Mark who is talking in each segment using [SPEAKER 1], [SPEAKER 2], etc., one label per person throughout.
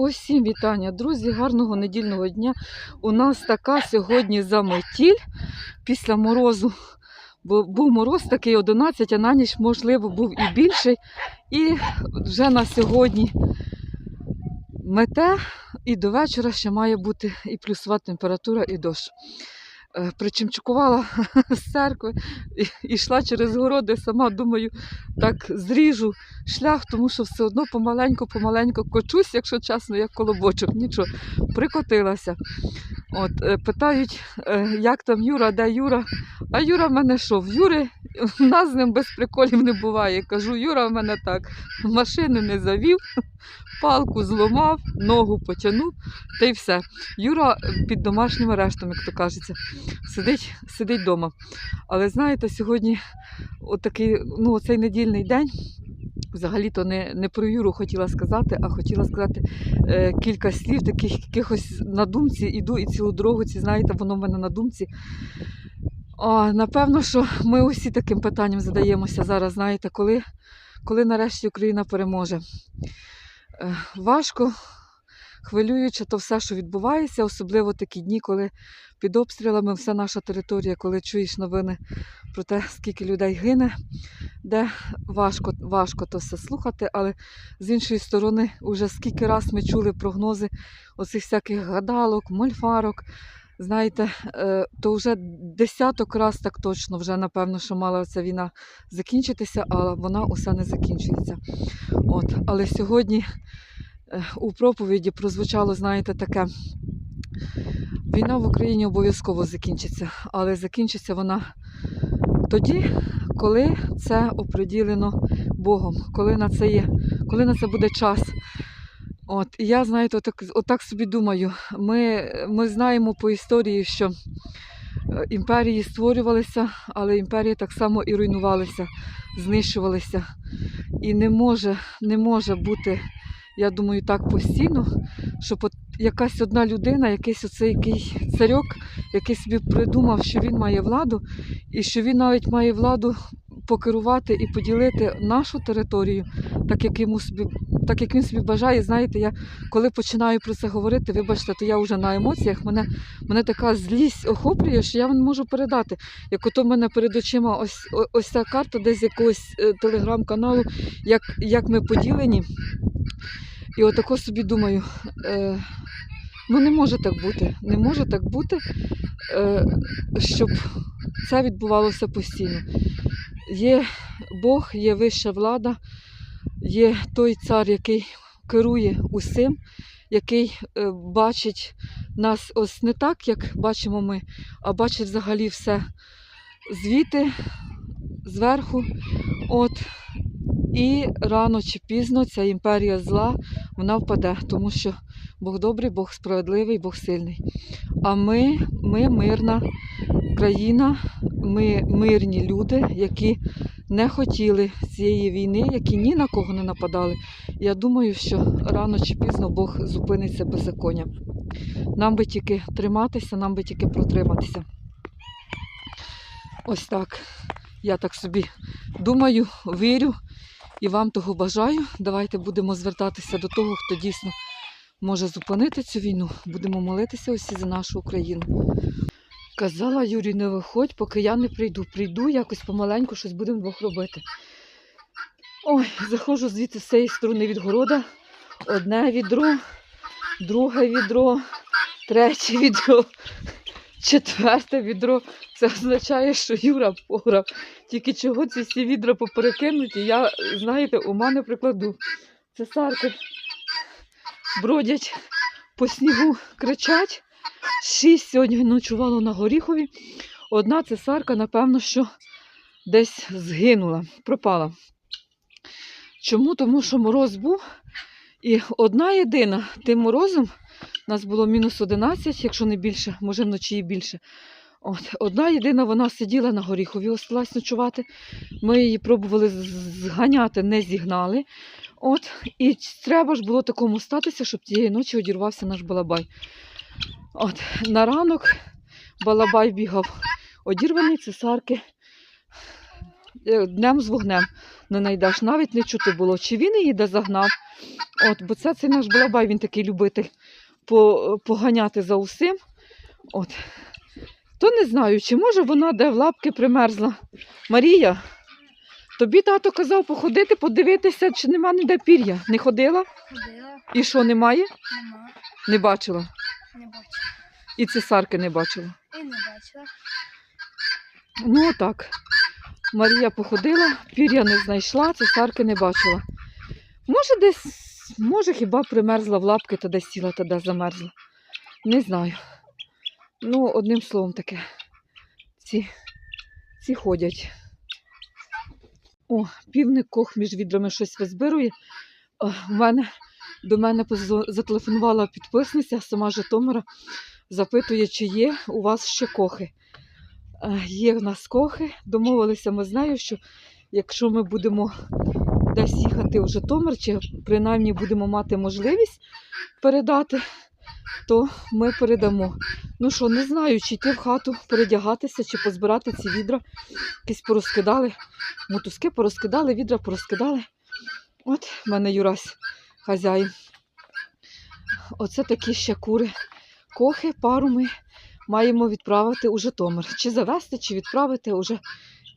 [SPEAKER 1] Усім вітання, друзі, гарного недільного дня. У нас така сьогодні заметіль після морозу. Бо був мороз такий 11, а на ніч, можливо, був і більший. І вже на сьогодні мете, і до вечора ще має бути і плюсова температура, і дощ. Е, Причимчукувала з церкви і йшла через городи, сама думаю, так зріжу шлях, тому що все одно помаленьку-помаленьку кочусь, якщо чесно, як колобочок. Нічого, прикотилася. От, е, питають, е, як там Юра, де Юра? А Юра в мене що? В Юри у нас з ним без приколів не буває. Кажу, Юра в мене так, машини не завів, палку зламав, ногу потягнув, та й все. Юра під домашнім арештом, як то кажеться, сидить, сидить вдома. Але знаєте, сьогодні отакий, ну, оцей недільний день. Взагалі-то не, не про Юру хотіла сказати, а хотіла сказати е, кілька слів, таких якихось на думці іду і цілу дорогу, ці знаєте, воно в мене на думці. О, напевно, що ми усі таким питанням задаємося зараз, знаєте, коли, коли нарешті Україна переможе. Е, важко, хвилююче то все, що відбувається, особливо такі дні, коли під обстрілами вся наша територія, коли чуєш новини про те, скільки людей гине, де важко, важко то все слухати, але з іншої сторони, уже скільки раз ми чули прогнози оцих всяких гадалок, мольфарок. Знаєте, е, то вже десяток раз так точно вже напевно, що мала ця війна закінчитися, а вона усе не закінчується. От, але сьогодні е, у проповіді прозвучало, знаєте, таке. Війна в Україні обов'язково закінчиться, але закінчиться вона тоді, коли це оприділено Богом, коли на це є, коли на це буде час. От, і я, знаєте, отак, отак собі думаю. Ми, ми знаємо по історії, що е, імперії створювалися, але імперії так само і руйнувалися, знищувалися. І не може, не може бути, я думаю, так постійно, щоб от якась одна людина, якийсь оцей який царьок, який собі придумав, що він має владу, і що він навіть має владу покерувати і поділити нашу територію, так як йому собі, так як він собі бажає. Знаєте, я коли починаю про це говорити, вибачте, то я вже на емоціях. Мене, мене така злість охоплює, що я вам можу передати. Як ото в мене перед очима ось ось ця карта десь якогось е, телеграм-каналу, як, як ми поділені. І отако собі думаю. Е, Ну, не може так бути. Не може так бути, е, щоб це відбувалося постійно. Є Бог, є вища влада, є той цар, який керує усім, який е, бачить нас ось не так, як бачимо ми, а бачить взагалі все звідти, зверху. От. І рано чи пізно ця імперія зла вона впаде, тому що Бог добрий, Бог справедливий, Бог сильний. А ми, ми мирна країна, ми мирні люди, які не хотіли цієї війни, які ні на кого не нападали. Я думаю, що рано чи пізно Бог зупинить це беззаконня. Нам би тільки триматися, нам би тільки протриматися. Ось так. Я так собі думаю, вірю і вам того бажаю. Давайте будемо звертатися до того, хто дійсно може зупинити цю війну. Будемо молитися усі за нашу Україну. Казала Юрій, не виходь, поки я не прийду. Прийду, якось помаленьку щось будемо двох робити. Ой, заходжу звідси з цієї сторони від города. Одне відро, друге відро, третє відро, четверте відро. Це означає, що Юра пограв. Тільки чого ці всі відра поперекинуті, я, знаєте, ума не прикладу. Цесарки бродять по снігу, кричать. Шість сьогодні ночувало на горіхові. Одна цесарка, напевно, що десь згинула, пропала. Чому? Тому що мороз був. І одна єдина тим морозом, у нас було мінус 11, якщо не більше, може вночі і більше. От, одна єдина вона сиділа на горіхові, осталась ночувати. Ми її пробували зганяти, не зігнали. От, і треба ж було такому статися, щоб тієї ночі одірвався наш балабай. От, на ранок балабай бігав одірваний цесарки. Е, Днем з вогнем не знайдеш. Навіть не чути було, чи він її де загнав, От, бо це цей наш балабай, він такий любитель по, поганяти за усім. От. То не знаю, чи може вона де в лапки примерзла. Марія, тобі тато казав походити, подивитися, чи нема ніде пір'я. Не ходила?
[SPEAKER 2] Ходила,
[SPEAKER 1] І що, немає?
[SPEAKER 2] нема,
[SPEAKER 1] Не бачила.
[SPEAKER 2] Не бачила.
[SPEAKER 1] І цесарки не бачила.
[SPEAKER 2] І не бачила.
[SPEAKER 1] Ну, отак. Марія походила, пір'я не знайшла, цесарки не бачила. Може, десь, може, хіба примерзла в лапки, та десь сіла, та де замерзла. Не знаю. Ну, одним словом таке. Ці, ці ходять. О, півник кох між відрами щось визбирує. В мене, до мене зателефонувала підписниця, сама Житомира, запитує, чи є у вас ще кохи. Е, Є в нас кохи. Домовилися ми з нею, що якщо ми будемо десь їхати в Житомир, чи принаймні будемо мати можливість передати, то ми передамо. Ну що, не знаю, чи йти в хату передягатися, чи позбирати ці відра. Якісь порозкидали, мотузки порозкидали, відра порозкидали. От в мене Юрась хазяїн. Оце такі ще кури. Кохи, пару ми маємо відправити у Житомир. Чи завести, чи відправити уже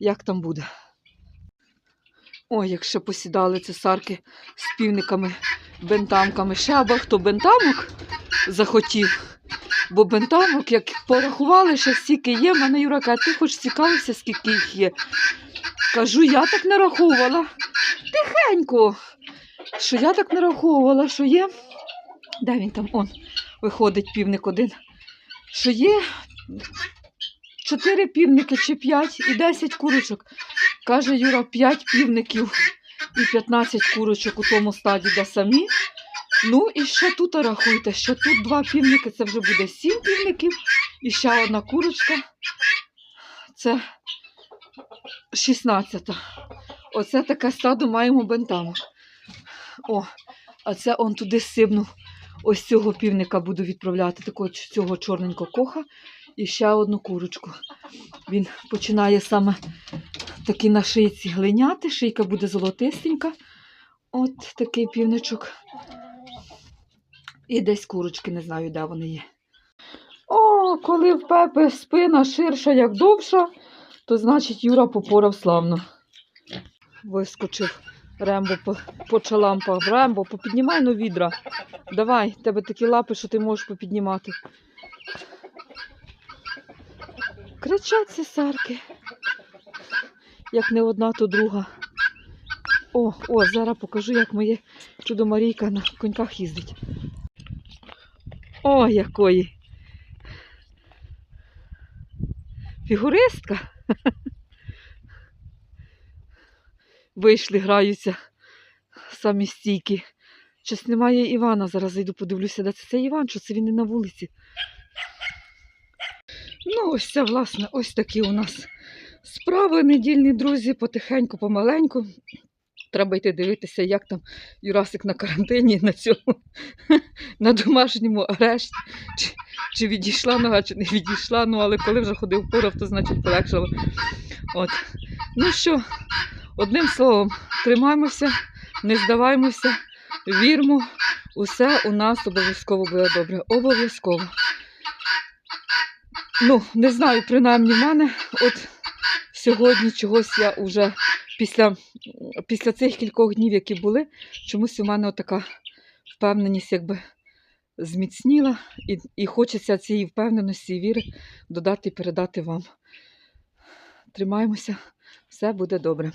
[SPEAKER 1] як там буде. Ой, як ще посідали цесарки з півниками, бентамками. Ще або хто бентамок захотів. Бо бентамок, як порахували, що стільки є, мене Юра каже, ти хоч цікавився, скільки їх є. Кажу, я так не раховувала. Тихенько. Що я так не раховувала, що є. Де він там? Он виходить півник один. Що є чотири півники чи п'ять і 10 курочок. Каже Юра, 5 півників і 15 курочок у тому стаді, де самі. Ну і ще тут рахуйте, що тут два півники, це вже буде 7 півників, і ще одна курочка. Це 16. Оце таке стадо маємо бентамок. О, а це он туди сибнув. Ось цього півника буду відправляти, такого цього чорненького коха і ще одну курочку. Він починає саме такі на шийці глиняти, шийка буде золотистенька. От такий півничок. І десь курочки, не знаю, де вони є. О, коли в пепи спина ширша, як довша, то значить Юра попорав славно. Вискочив Рембо по, по. Рембо, попіднімай ну відра. Давай, тебе такі лапи, що ти можеш попіднімати. Кричать цесарки. Як не одна, то друга. О, о, зараз покажу, як моє чудо Марійка на коньках їздить. О, якої. Фігуристка. Вийшли, граються самі стійкі. Щось немає Івана. Зараз зайду подивлюся, де це, це Іван, що це він не на вулиці. Ну, ось це, власне, ось такі у нас справи недільні, друзі, потихеньку, помаленьку. Треба йти дивитися, як там Юрасик на карантині на цьому, на домашньому арешті. Чи, чи відійшла нога, чи не відійшла. Ну, але коли вже ходив порав, то значить полегшало. От. Ну що, одним словом, тримаємося, не здаваємося, вірмо, усе у нас обов'язково буде добре. Обов'язково. Ну, не знаю, принаймні в мене, от сьогодні чогось я вже після, після цих кількох днів, які були, чомусь у мене така впевненість якби зміцніла, і, і хочеться цієї впевненості і віри додати і передати вам. Тримаємося, все буде добре.